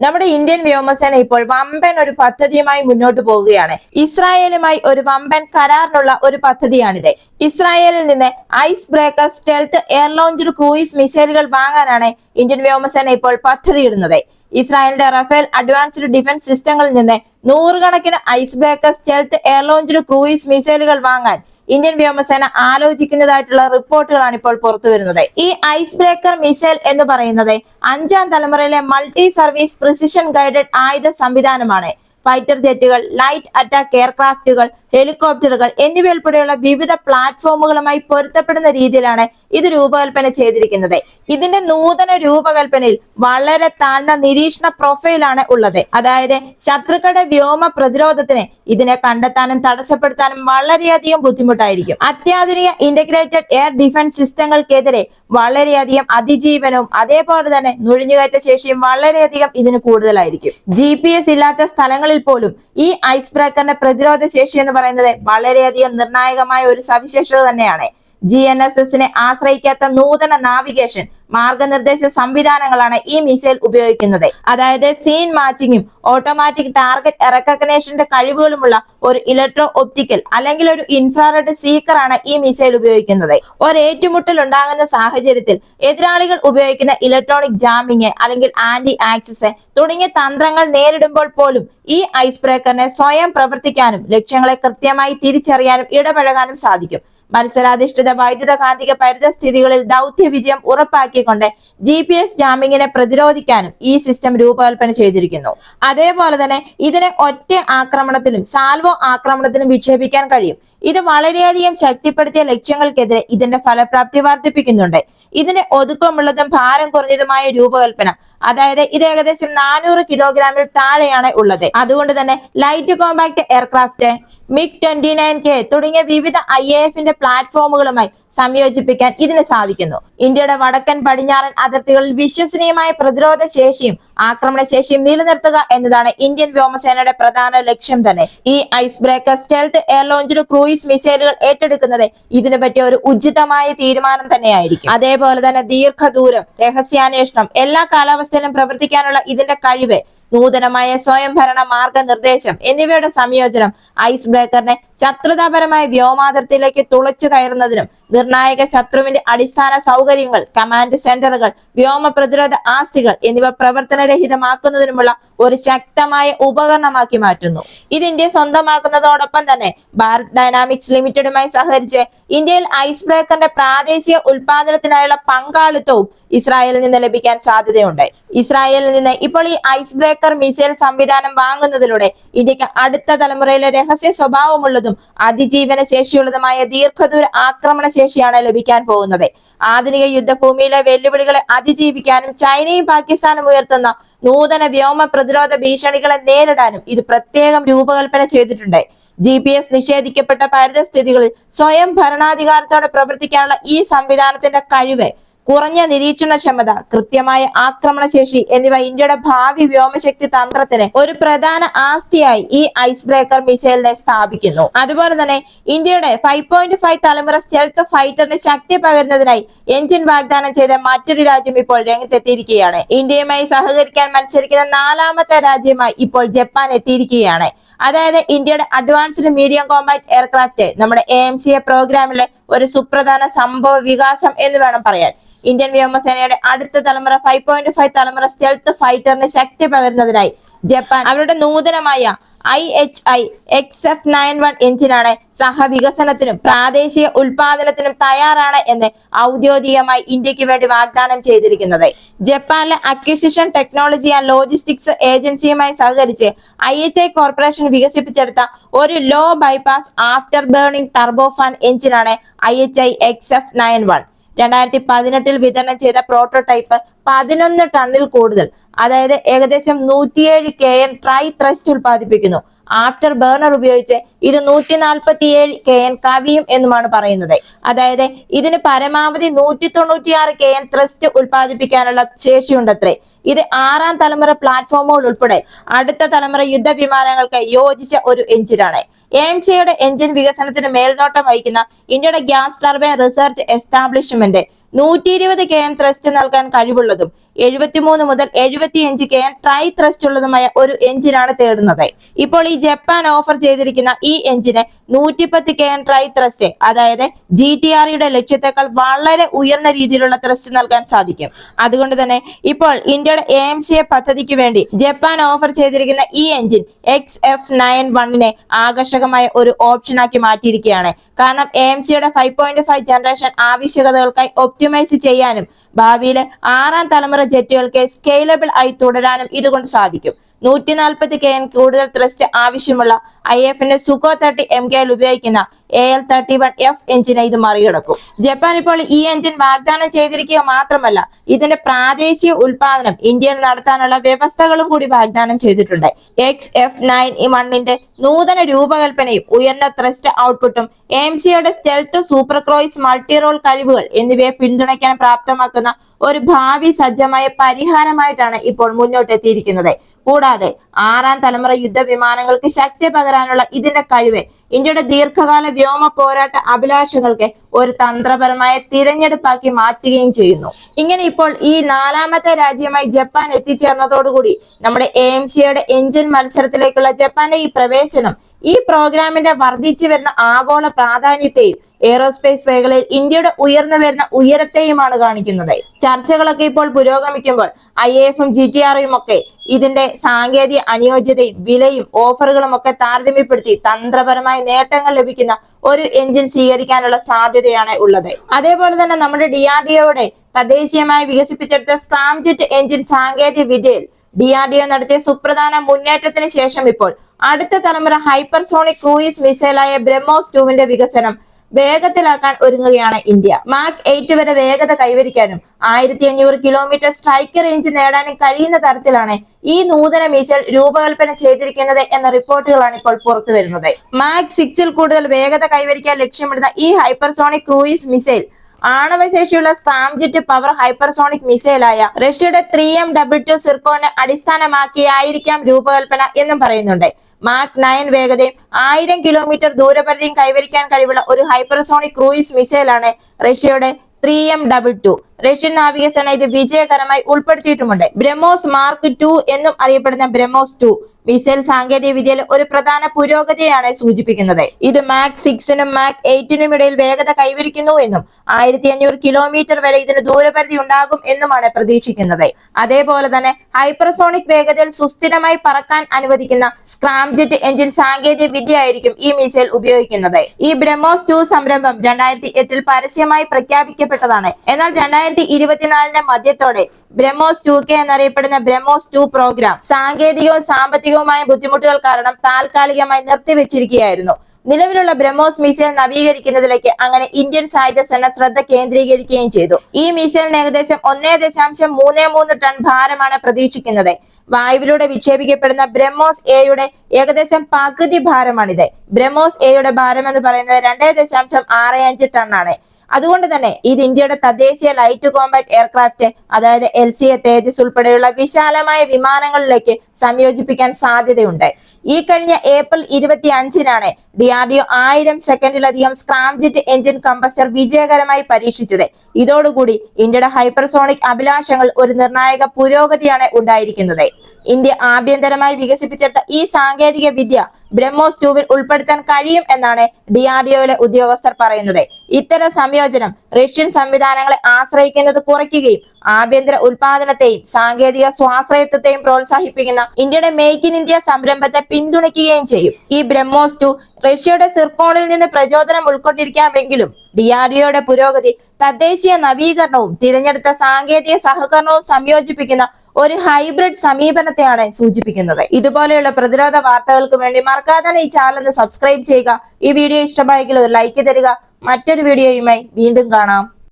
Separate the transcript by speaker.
Speaker 1: നമ്മുടെ ഇന്ത്യൻ വ്യോമസേന ഇപ്പോൾ വമ്പൻ ഒരു പദ്ധതിയുമായി മുന്നോട്ട് പോവുകയാണ്. ഇസ്രായേലുമായി ഒരു വമ്പൻ കരാറിനുള്ള ഒരു പദ്ധതിയാണിത്. ഇസ്രായേലിൽ നിന്ന് ice breaker stealth air launcher cruise മിസൈലുകൾ വാങ്ങാനാണ് ഇന്ത്യൻ വ്യോമസേന ഇപ്പോൾ പദ്ധതിയിടുന്നത്. ഇസ്രായേലിന്റെ റഫേൽ അഡ്വാൻസ്ഡ് ഡിഫൻസ് സിസ്റ്റങ്ങളിൽ നിന്ന് നൂറുകണക്കിന് ice breaker stealth air launcher cruise മിസൈലുകൾ വാങ്ങാൻ ഇന്ത്യൻ വ്യോമസേന ആലോചിക്കുന്നതായിട്ടുള്ള റിപ്പോർട്ടുകളാണ് ഇപ്പോൾ പുറത്തു വരുന്നത്. ഈ ഐസ് ബ്രേക്കർ മിസൈൽ എന്ന് പറയുന്നത് അഞ്ചാം തലമുറയിലെ മൾട്ടി സർവീസ് പ്രിസിഷൻ ഗൈഡഡ് ആയുധ സംവിധാനമാണ്. ഫൈറ്റർ ജെറ്റുകൾ ലൈറ്റ് അറ്റാക്ക് എയർക്രാഫ്റ്റുകൾ ഹെലികോപ്റ്ററുകൾ എന്നിവയുൾപ്പെടെയുള്ള വിവിധ പ്ലാറ്റ്ഫോമുകളുമായി പൊരുത്തപ്പെടുന്ന രീതിയിലാണ് ഇത് രൂപകൽപ്പന ചെയ്തിരിക്കുന്നത്. ഇതിന്റെ നൂതന രൂപകൽപ്പനയിൽ വളരെ താഴ്ന്ന നിരീക്ഷണ പ്രൊഫൈലാണ് ഉള്ളത്. അതായത് ശത്രുക്കളുടെ വ്യോമ പ്രതിരോധത്തിന് ഇതിനെ കണ്ടെത്താനും തടസ്സപ്പെടുത്താനും വളരെയധികം ബുദ്ധിമുട്ടായിരിക്കും. അത്യാധുനിക ഇന്റഗ്രേറ്റഡ് എയർ ഡിഫൻസ് സിസ്റ്റങ്ങൾക്കെതിരെ വളരെയധികം അതിജീവനവും അതേപോലെ തന്നെ നുഴഞ്ഞുകയറ്റ ശേഷിയും വളരെയധികം ഇതിന് കൂടുതലായിരിക്കും. ജി ഇല്ലാത്ത സ്ഥലങ്ങളിൽ പോലും ഈ ഐസ് ബ്രേക്കറിന്റെ പ്രതിരോധ ശേഷി എന്ന് പറയുന്നത് വളരെയധികം നിർണായകമായ ഒരു സവിശേഷത തന്നെയാണ്. ജി എൻ എസ് എസിനെ ആശ്രയിക്കാത്ത നൂതന നാവിഗേഷൻ മാർഗനിർദ്ദേശ സംവിധാനങ്ങളാണ് ഈ മിസൈൽ ഉപയോഗിക്കുന്നത്. അതായത് സീൻ മാച്ചിങ്ങും ഓട്ടോമാറ്റിക് ടാർഗറ്റ് റെക്കഗ്നേഷന്റെ കഴിവുകളുമുള്ള ഒരു ഇലക്ട്രോ ഒപ്റ്റിക്കൽ അല്ലെങ്കിൽ ഒരു ഇൻഫ്രാറെഡ് സീക്കറാണ് ഈ മിസൈൽ ഉപയോഗിക്കുന്നത്. ഒരു ഏറ്റുമുട്ടൽ ഉണ്ടാകുന്ന സാഹചര്യത്തിൽ എതിരാളികൾ ഉപയോഗിക്കുന്ന ഇലക്ട്രോണിക് ജാമിങ് അല്ലെങ്കിൽ ആന്റി ആക്സസ് തുടങ്ങിയ തന്ത്രങ്ങൾ നേരിടുമ്പോൾ പോലും ഈ ഐസ് ബ്രേക്കറിനെ സ്വയം പ്രവർത്തിക്കാനും ലക്ഷ്യങ്ങളെ കൃത്യമായി തിരിച്ചറിയാനും ഇടപഴകാനും സാധിക്കും. മത്സരാധിഷ്ഠിത വൈദ്യുത കാന്തിക പരിതസ്ഥിതികളിൽ ദൗത്യ വിജയം ഉറപ്പാക്കിക്കൊണ്ട് ജി പി എസ് ജാമിങ്ങിനെ പ്രതിരോധിക്കാനും ഈ സിസ്റ്റം രൂപകൽപ്പന ചെയ്തിരിക്കുന്നു. അതേപോലെ തന്നെ ഇതിനെ ഒറ്റ ആക്രമണത്തിലും സാൽവോ ആക്രമണത്തിലും വിക്ഷേപിക്കാൻ കഴിയും. ഇത് വളരെയധികം ശക്തിപ്പെടുത്തിയ ലക്ഷ്യങ്ങൾക്കെതിരെ ഇതിന്റെ ഫലപ്രാപ്തി വർദ്ധിപ്പിക്കുന്നുണ്ട്. ഇതിന്റെ ഒതുക്കമുള്ളതും ഭാരം കുറഞ്ഞതുമായ രൂപകൽപ്പന അതായത് ഇത് ഏകദേശം നാനൂറ് കിലോഗ്രാമിൽ താഴെയാണ് ഉള്ളത്. അതുകൊണ്ട് തന്നെ light compact aircraft MiG twenty nine K തുടങ്ങിയ വിവിധ ഐ എ എഫിന്റെ പ്ലാറ്റ്ഫോമുകളുമായി സംയോജിപ്പിക്കാൻ ഇതിന് സാധിക്കുന്നു. ഇന്ത്യയുടെ വടക്കൻ പടിഞ്ഞാറൻ അതിർത്തികളിൽ വിശ്വസനീയമായ പ്രതിരോധ ശേഷിയും ആക്രമണ ശേഷിയും നിലനിർത്തുക എന്നതാണ് ഇന്ത്യൻ വ്യോമസേനയുടെ പ്രധാന ലക്ഷ്യം തന്നെ. ഈ ഐസ് ബ്രേക്കർ സ്റ്റെൽത്ത് എയർ ലോഞ്ചിൽ ക്രൂയിസ് മിസൈലുകൾ ഏറ്റെടുക്കുന്നത് ഇതിനു പറ്റിയ ഒരു ഉചിതമായ തീരുമാനം തന്നെയായിരിക്കും. അതേപോലെ തന്നെ ദീർഘദൂരം രഹസ്യാന്വേഷണം എല്ലാ കാലാവസ്ഥയിലും പ്രവർത്തിക്കാനുള്ള ഇതിന്റെ കഴിവ് നൂതനമായ സ്വയംഭരണ മാർഗനിർദ്ദേശം എന്നിവയുടെ സംയോജനം ഐസ് ബ്രേക്കറിനെ ശത്രുതാപരമായ വ്യോമാതിർത്തിയിലേക്ക് തുളച്ചു കയറുന്നതിനും നിർണായക ശത്രുവിന്റെ അടിസ്ഥാന സൗകര്യങ്ങൾ കമാൻഡ് സെന്ററുകൾ വ്യോമ പ്രതിരോധ ആസ്തികൾ എന്നിവ പ്രവർത്തനരഹിതമാക്കുന്നതിനുമുള്ള ഒരു ശക്തമായ ഉപകരണമാക്കി മാറ്റുന്നു. ഇത് ഇന്ത്യ സ്വന്തമാക്കുന്നതോടൊപ്പം തന്നെ ഭാരത് ഡൈനാമിക്സ് ലിമിറ്റഡുമായി സഹകരിച്ച് ഇന്ത്യയിൽ ഐസ് ബ്രേക്കറിന്റെ പ്രാദേശിക ഉൽപാദനത്തിനായുള്ള പങ്കാളിത്തവും ഇസ്രായേലിൽ നിന്ന് ലഭിക്കാൻ സാധ്യതയുണ്ട്. ഇസ്രായേലിൽ നിന്ന് ഇപ്പോൾ ഈ ഐസ് ബ്രേക്കർ മിസൈൽ സംവിധാനം വാങ്ങുന്നതിലൂടെ ഇന്ത്യയ്ക്ക് അടുത്ത തലമുറയിലെ രഹസ്യ സ്വഭാവമുള്ളതും അതിജീവന ശേഷിയുള്ളതുമായ ദീർഘദൂര ആക്രമണ ശേഷിയാണ് ലഭിക്കാൻ പോകുന്നത്. ആധുനിക യുദ്ധഭൂമിയിലെ വെല്ലുവിളികളെ അതിജീവിക്കാനും ചൈനയും പാകിസ്ഥാനും ഉയർത്തുന്ന നൂതന വ്യോമ പ്രതിരോധ ഭീഷണികളെ നേരിടാനും ഇത് പ്രത്യേകം രൂപകൽപ്പന ചെയ്തിട്ടുണ്ട്. ജി പി എസ് നിഷേധിക്കപ്പെട്ട പരിതസ്ഥിതികളിൽ സ്വയം ഭരണാധികാരത്തോടെ പ്രവർത്തിക്കാനുള്ള ഈ സംവിധാനത്തിന്റെ കഴിവ് കുറഞ്ഞ നിരീക്ഷണക്ഷമത കൃത്യമായ ആക്രമണശേഷി എന്നിവ ഇന്ത്യയുടെ ഭാവി വ്യോമശക്തി തന്ത്രത്തിന് ഒരു പ്രധാന ആസ്തിയായി ഈ ഐസ് ബ്രേക്കർ മിസൈലിനെ സ്ഥാപിക്കുന്നു. അതുപോലെ തന്നെ ഇന്ത്യയുടെ ഫൈവ് പോയിന്റ് ഫൈവ് തലമുറ സ്റ്റെൽത്ത് ഫൈറ്ററിന് ശക്തി പകരുന്നതിനായി എഞ്ചിൻ വാഗ്ദാനം ചെയ്ത മറ്റൊരു രാജ്യം ഇപ്പോൾ രംഗത്തെത്തിയിരിക്കുകയാണ്. ഇന്ത്യയുമായി സഹകരിക്കാൻ മത്സരിക്കുന്ന നാലാമത്തെ രാജ്യമായി ഇപ്പോൾ ജപ്പാൻ എത്തിയിരിക്കുകയാണ്. അതായത് ഇന്ത്യയുടെ അഡ്വാൻസ്ഡ് മീഡിയം കോമ്പാക്ട് എയർക്രാഫ്റ്റ് നമ്മുടെ എ എം സി എ പ്രോഗ്രാമിലെ ഒരു സുപ്രധാന സംഭവ വികാസം എന്ന് വേണം പറയാൻ. ഇന്ത്യൻ വ്യോമസേനയുടെ അടുത്ത തലമുറ ഫൈവ് പോയിന്റ് ഫൈവ് തലമുറ സ്റ്റെൽത്ത് ഫൈറ്ററിന് ശക്തി പകരുന്നതിനായി ജപ്പാൻ അവരുടെ നൂതനമായ I H I X F nine one എഞ്ചിനാണ് സഹവികസനത്തിനും പ്രാദേശിക ഉൽപാദനത്തിനും തയ്യാറാണ് എന്ന് ഔദ്യോഗികമായി ഇന്ത്യയ്ക്ക് വേണ്ടി വാഗ്ദാനം ചെയ്തിരിക്കുന്നത്. ജപ്പാനിലെ അക്വിസിഷൻ ടെക്നോളജി ആൻഡ് ലോജിസ്റ്റിക്സ് ഏജൻസിയുമായി സഹകരിച്ച് ഐ എച്ച് ഐ കോർപ്പറേഷൻ വികസിപ്പിച്ചെടുത്ത ഒരു low bypass after burning turbofan എഞ്ചിനാണ് I H I X F nine one രണ്ടായിരത്തി പതിനെട്ടിൽ വിതരണം ചെയ്ത പ്രോട്ടോടൈപ്പ് പതിനൊന്ന് ടണ്ണിൽ കൂടുതൽ. അതായത് ഏകദേശം നൂറ്റിയേഴ് കെ എൻ ട്രൈ ത്രസ്റ്റ് ഉൽപ്പാദിപ്പിക്കുന്നു. ആഫ്റ്റർ ബേർണർ ഉപയോഗിച്ച് ഇത് നൂറ്റി നാൽപ്പത്തിയേഴ് കെ എൻ കവിയും എന്നുമാണ് പറയുന്നത്. അതായത് ഇതിന് പരമാവധി നൂറ്റി തൊണ്ണൂറ്റിയാറ് കെ എൻ ത്രസ്റ്റ് ഉൽപ്പാദിപ്പിക്കാനുള്ള ശേഷിയുണ്ടത്രേ. ഇത് ആറാം തലമുറ പ്ലാറ്റ്ഫോമുകൾ ഉൾപ്പെടെ അടുത്ത തലമുറ യുദ്ധ വിമാനങ്ങൾക്ക് യോജിച്ച ഒരു എഞ്ചിനാണ് എം സിയുടെ എഞ്ചിൻ വികസനത്തിന് മേൽനോട്ടം വഹിക്കുന്ന ഇന്ത്യയുടെ ഗ്യാസ് ടർബൈൻ റിസർച്ച് എസ്റ്റാബ്ലിഷ്മെന്റ് നൂറ്റി ഇരുപത് കെ എം ത്രസ്റ്റ് നൽകാൻ കഴിവുള്ളതും എഴുപത്തിമൂന്ന് മുതൽ എഴുപത്തിയഞ്ച് കെ എൻ ട്രൈ ത്രസ്റ്റ് ഉള്ളതുമായ ഒരു എഞ്ചിനാണ് തേടുന്നത്. ഇപ്പോൾ ഈ ജപ്പാൻ ഓഫർ ചെയ്തിരിക്കുന്ന ഈ എഞ്ചിന് നൂറ്റിപ്പത്ത് കെ എൻ ട്രൈ ത്രസ്റ്റ് അതായത് ജി ടി ആറിയുടെ ലക്ഷ്യത്തെക്കാൾ വളരെ ഉയർന്ന രീതിയിലുള്ള ത്രസ്റ്റ് നൽകാൻ സാധിക്കും. അതുകൊണ്ട് തന്നെ ഇപ്പോൾ ഇന്ത്യയുടെ എ എം സി എ പദ്ധതിക്ക് വേണ്ടി ജപ്പാൻ ഓഫർ ചെയ്തിരിക്കുന്ന ഈ എഞ്ചിൻ എക്സ് എഫ് നയൻ വണ്ണിനെ ആകർഷകമായ ഒരു ഓപ്ഷനാക്കി മാറ്റിയിരിക്കുകയാണ്. കാരണം എ എം സിയുടെ ഫൈവ് പോയിന്റ് ഫൈവ് ജനറേഷൻ ആവശ്യകതകൾക്കായി ഒപ്റ്റിമൈസ് ചെയ്യാനും ഭാവിയിലെ ആറാം തലമുറ ജെറ്റുകൾക്ക് സ്കെയിലബിൾ ആയി തുടരാനും ഇതുകൊണ്ട് സാധിക്കും. നൂറ്റി നാൽപ്പത് കെ എൻ കൂടുതൽ ത്രസ്റ്റ് ആവശ്യമുള്ള ഐ എഫിന്റെ സുഖോ തേർട്ടി എം കെയിൽ ഉപയോഗിക്കുന്ന A L thirty one F എഞ്ചിനെ ഇത് മറികടക്കും. ജപ്പാൻ ഇപ്പോൾ ഈ എഞ്ചിൻ വാഗ്ദാനം ചെയ്തിരിക്കുക മാത്രമല്ല ഇതിന്റെ പ്രാദേശിക ഉൽപാദനം ഇന്ത്യയിൽ നടത്താനുള്ള വ്യവസ്ഥകളും കൂടി വാഗ്ദാനം ചെയ്തിട്ടുണ്ട്. എക്സ് എഫ് നയൻ വണ്ണിന്റെ നൂതന രൂപകൽപ്പനയും ഉയർന്ന ത്രസ്റ്റ് ഔട്ട്പുട്ടും എം സിയുടെ stealth super cruise multi role കഴിവുകൾ എന്നിവയെ പിന്തുണയ്ക്കാൻ പ്രാപ്തമാക്കുന്ന ഒരു ഭാവി സജ്ജമായ പരിഹാരമായിട്ടാണ് ഇപ്പോൾ മുന്നോട്ടെത്തിയിരിക്കുന്നത്. കൂടാതെ ആറാം തലമുറ യുദ്ധ വിമാനങ്ങൾക്ക് ശക്തി പകരാനുള്ള ഇതിന്റെ കഴിവ് ഇന്ത്യയുടെ ദീർഘകാല വ്യോമ പോരാട്ട അഭിലാഷങ്ങൾക്ക് ഒരു തന്ത്രപരമായ തിരഞ്ഞെടുപ്പാക്കി മാറ്റുകയും ചെയ്യുന്നു. ഇങ്ങനെ ഇപ്പോൾ ഈ നാലാമത്തെ രാജ്യമായി ജപ്പാൻ എത്തിച്ചേർന്നതോടുകൂടി നമ്മുടെ എ സിയുടെ എഞ്ചിൻ മത്സരത്തിലേക്കുള്ള ജപ്പാന്റെ ഈ പ്രവേശനം ഈ പ്രോഗ്രാമിന്റെ വർദ്ധിച്ചു വരുന്ന ആഗോള പ്രാധാന്യത്തെയും എയ്റോസ്പേസ് മേഖലയിൽ ഇന്ത്യയുടെ ഉയർന്നു വരുന്ന ഉയരത്തെയുമാണ് കാണിക്കുന്നത്. ചർച്ചകളൊക്കെ ഇപ്പോൾ പുരോഗമിക്കുമ്പോൾ ഐ എഫും ജി ടി ആറും ഒക്കെ ഇതിന്റെ സാങ്കേതിക അനുയോജ്യതയും വിലയും ഓഫറുകളും ഒക്കെ താരതമ്യപ്പെടുത്തി തന്ത്രപരമായ നേട്ടങ്ങൾ ലഭിക്കുന്ന ഒരു എഞ്ചിൻ സ്വീകരിക്കാനുള്ള സാധ്യതയാണ് ഉള്ളത്. അതേപോലെ തന്നെ നമ്മുടെ ഡി ആർ ഡി ഒയുടെ തദ്ദേശീയമായി വികസിപ്പിച്ചെടുത്ത സ്കാംജെറ്റ് എഞ്ചിൻ സാങ്കേതിക വിദ്യയിൽ ഡി ആർ ഡി ഒ നടത്തിയ സുപ്രധാന മുന്നേറ്റത്തിന് ശേഷം ഇപ്പോൾ അടുത്ത തലമുറ ഹൈപ്പർസോണിക് ക്രൂയിസ് മിസൈലായ ബ്രഹ്മോസ് ടുവിന്റെ വികസനം വേഗത്തിലാക്കാൻ ഒരുങ്ങുകയാണ് ഇന്ത്യ. മാക് എയ്റ്റ് വരെ വേഗത കൈവരിക്കാനും ആയിരത്തി അഞ്ഞൂറ് കിലോമീറ്റർ സ്ട്രൈക്ക് റേഞ്ച് നേടാനും കഴിയുന്ന തരത്തിലാണ് ഈ നൂതന മിസൈൽ രൂപകൽപ്പന ചെയ്തിരിക്കുന്നത് എന്ന റിപ്പോർട്ടുകളാണ് ഇപ്പോൾ പുറത്തു വരുന്നത്. മാക് സിക്സിൽ കൂടുതൽ വേഗത കൈവരിക്കാൻ ലക്ഷ്യമിടുന്ന ഈ ഹൈപ്പർസോണിക് ക്രൂയിസ് മിസൈൽ ആണവശേഷിയുള്ള സ്കാംജെറ്റ് പവർ ഹൈപ്പർസോണിക് മിസൈലായ റഷ്യയുടെ ത്രീ എം ഡബിൾ ടു സിർക്കോണിനെ അടിസ്ഥാനമാക്കിയായിരിക്കാം രൂപകൽപ്പന എന്നും പറയുന്നുണ്ട്. മാക് നയൻ വേഗതയും ആയിരം കിലോമീറ്റർ ദൂരപരിധിയും കൈവരിക്കാൻ കഴിവുള്ള ഒരു ഹൈപ്പർസോണിക് ക്രൂയിസ് മിസൈലാണ് റഷ്യയുടെ three M double two Russian നാവികസേന ഇത് വിജയകരമായി ഉൾപ്പെടുത്തിയിട്ടുമുണ്ട്. ബ്രഹ്മോസ് മാർക്ക് ടു എന്നും അറിയപ്പെടുന്ന ബ്രഹ്മോസ് ടു മിസൈൽ സാങ്കേതിക വിദ്യയിൽ ഒരു പ്രധാന പുരോഗതിയാണ് സൂചിപ്പിക്കുന്നത്. ഇത് മാക് സിക്സിനും മാക് എയ്റ്റിനും ഇടയിൽ വേഗത കൈവരിക്കുന്നു എന്നും ആയിരത്തി അഞ്ഞൂറ് കിലോമീറ്റർ വരെ ഇതിന് ദൂരപരിധി ഉണ്ടാകും എന്നുമാണ് പ്രതീക്ഷിക്കുന്നത്. അതേപോലെ തന്നെ ഹൈപ്പർസോണിക് വേഗതയിൽ സുസ്ഥിരമായി പറക്കാൻ അനുവദിക്കുന്ന സ്ക്രാംജെറ്റ് എഞ്ചിൻ സാങ്കേതിക വിദ്യയായിരിക്കും ഈ മിസൈൽ ഉപയോഗിക്കുന്നത്. ഈ ബ്രഹ്മോസ് ടു സംരംഭം രണ്ടായിരത്തി എട്ടിൽ പരസ്യമായി പ്രഖ്യാപിക്കപ്പെട്ടതാണ്. എന്നാൽ രണ്ടായിരത്തി ഇരുപത്തിനാലിന്റെ മധ്യത്തോടെ ബ്രഹ്മോസ് ടു കെ എന്നറിയപ്പെടുന്ന ബ്രഹ്മോസ് ടു പ്രോഗ്രാം സാങ്കേതികവും സാമ്പത്തികവുമായ ബുദ്ധിമുട്ടുകൾ കാരണം താൽക്കാലികമായി നിർത്തിവെച്ചിരിക്കുകയായിരുന്നു. നിലവിലുള്ള ബ്രഹ്മോസ് മിസൈൽ നവീകരിക്കുന്നതിലേക്ക് അങ്ങനെ ഇന്ത്യൻ സായുധ സേന ശ്രദ്ധ കേന്ദ്രീകരിക്കുകയും ചെയ്തു. ഈ മിസൈലിന് ഏകദേശം ഒന്നേ ദശാംശം മൂന്ന് മൂന്ന് ടൺ ഭാരമാണ് പ്രതീക്ഷിക്കുന്നത്. വായുവിലൂടെ വിക്ഷേപിക്കപ്പെടുന്ന ബ്രഹ്മോസ് എയുടെ ഏകദേശം പകുതി ഭാരമാണിത്. ബ്രഹ്മോസ് എയുടെ ഭാരം എന്ന് പറയുന്നത് രണ്ടേ ദശാംശം ആറ് അഞ്ച് ടൺ ആണ് അതുകൊണ്ട് തന്നെ ഇത് ഇന്ത്യയുടെ തദ്ദേശീയ ലൈറ്റ് കോംബാറ്റ് എയർക്രാഫ്റ്റ് അതായത് എൽ സി എ തേജസ് ഉൾപ്പെടെയുള്ള വിശാലമായ വിമാനങ്ങളിലേക്ക് സംയോജിപ്പിക്കാൻ സാധ്യതയുണ്ട്. ഈ കഴിഞ്ഞ ഏപ്രിൽ ഇരുപത്തി അഞ്ചിനാണ് ഡി ആർ ഡി ഒ ആയിരം സെക്കൻഡിലധികം സ്ക്രാംജെറ്റ് എഞ്ചിൻ കമ്പസ്റ്റർ വിജയകരമായി പരീക്ഷിച്ചത്. ഇതോടുകൂടി ഇന്ത്യയുടെ ഹൈപ്പർസോണിക് അഭിലാഷങ്ങൾ ഒരു നിർണായക പുരോഗതിയാണ് ഉണ്ടായിരിക്കുന്നത്. ഇന്ത്യ ആഭ്യന്തരമായി വികസിപ്പിച്ചെടുത്ത ഈ സാങ്കേതിക വിദ്യ ബ്രഹ്മോസ് ടൂവിൽ ഉൾപ്പെടുത്താൻ കഴിയും എന്നാണ് ഡി ആർ ഡി ഒയിലെ ഉദ്യോഗസ്ഥർ പറയുന്നത്. ഇത്തരം സംയോജനം റഷ്യൻ സംവിധാനങ്ങളെ ആശ്രയിക്കുന്നത് കുറയ്ക്കുകയും ആഭ്യന്തര ഉൽപാദനത്തെയും സാങ്കേതിക സ്വാശ്രയത്വത്തെയും പ്രോത്സാഹിപ്പിക്കുന്ന ഇന്ത്യയുടെ മേക്ക് ഇൻ ഇന്ത്യ സംരംഭത്തെ പിന്തുണയ്ക്കുകയും ചെയ്യും. ഈ ബ്രഹ്മോസ് ടു റഷ്യയുടെ സിർക്കോണിൽ നിന്ന് പ്രചോദനം ഉൾക്കൊണ്ടിരിക്കാമെങ്കിലും ഡി ആർ ഡി പുരോഗതി തദ്ദേശീയ നവീകരണവും തിരഞ്ഞെടുത്ത സാങ്കേതിക സഹകരണവും സംയോജിപ്പിക്കുന്ന ഒരു ഹൈബ്രിഡ് സമീപനത്തെയാണ് സൂചിപ്പിക്കുന്നത്. ഇതുപോലെയുള്ള പ്രതിരോധ വാർത്തകൾക്ക് വേണ്ടി മറക്കാതെ ഈ ചാനൽ സബ്സ്ക്രൈബ് ചെയ്യുക. ഈ വീഡിയോ ഇഷ്ടമായെങ്കിൽ ഒരു ലൈക്ക് തരിക. മറ്റൊരു വീഡിയോയുമായി വീണ്ടും കാണാം.